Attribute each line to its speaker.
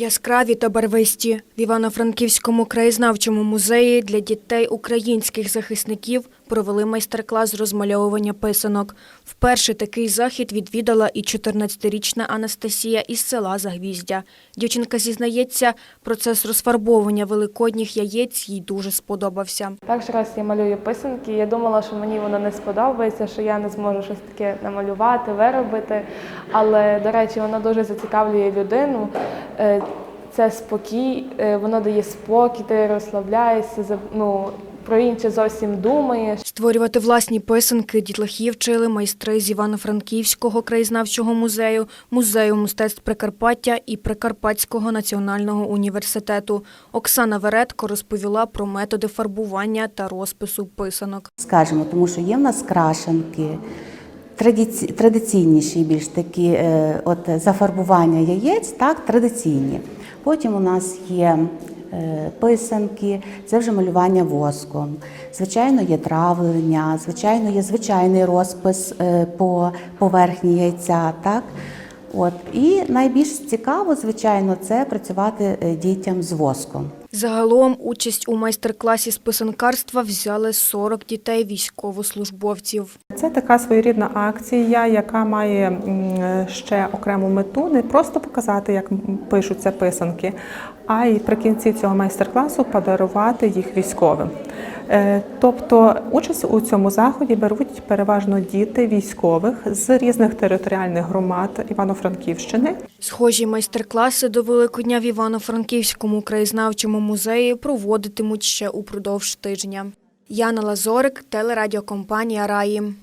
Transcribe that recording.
Speaker 1: Яскраві та барвисті. В Івано-Франківському краєзнавчому музеї для дітей українських захисників провели майстер-клас з розмальовування писанок. Вперше такий захід відвідала і 14-річна Анастасія із села Загвіздя. Дівчинка зізнається, процес розфарбовування великодніх яєць їй дуже сподобався.
Speaker 2: Перший раз я малюю писанки. Я думала, що мені воно не сподобається, що я не зможу щось таке намалювати, виробити. Але, до речі, воно дуже зацікавлює людину. Е, Це спокій, е, воно дає спокій, ти розслабляєшся, ну, про інше зовсім думаєш.
Speaker 1: Створювати власні писанки дітлахів вчили майстри з Івано-Франківського краєзнавчого музею, музею мистецтв Прикарпаття і Прикарпатського національного університету. Оксана Веретко розповіла про методи фарбування та розпису писанок.
Speaker 3: скажімо, тому що є в нас крашенки, традиці- традиційніші більш такі е, от зафарбування яєць, так, традиційні. Потім у нас є писанки, це вже малювання воском. Звичайно, є травлення, звичайно, є звичайний розпис е, по поверхні яйця. Так? От. І найбільш цікаво, звичайно, це працювати е, дітям з воском.
Speaker 1: Загалом участь у майстер-класі з писанкарства взяли 40 дітей військовослужбовців.
Speaker 4: Це така своєрідна акція, яка має ще окрему мету не просто показати, як пишуться писанки, а й при кінці цього майстер-класу подарувати їх військовим. Е, Тобто участь у цьому заході беруть переважно діти військових з різних територіальних громад Івано-Франківщини.
Speaker 1: Схожі майстер-класи до Великодня в Івано-Франківському краєзнавчому музеї проводитимуть ще упродовж тижня. Яна Лазорик, телерадіокомпанія Раї.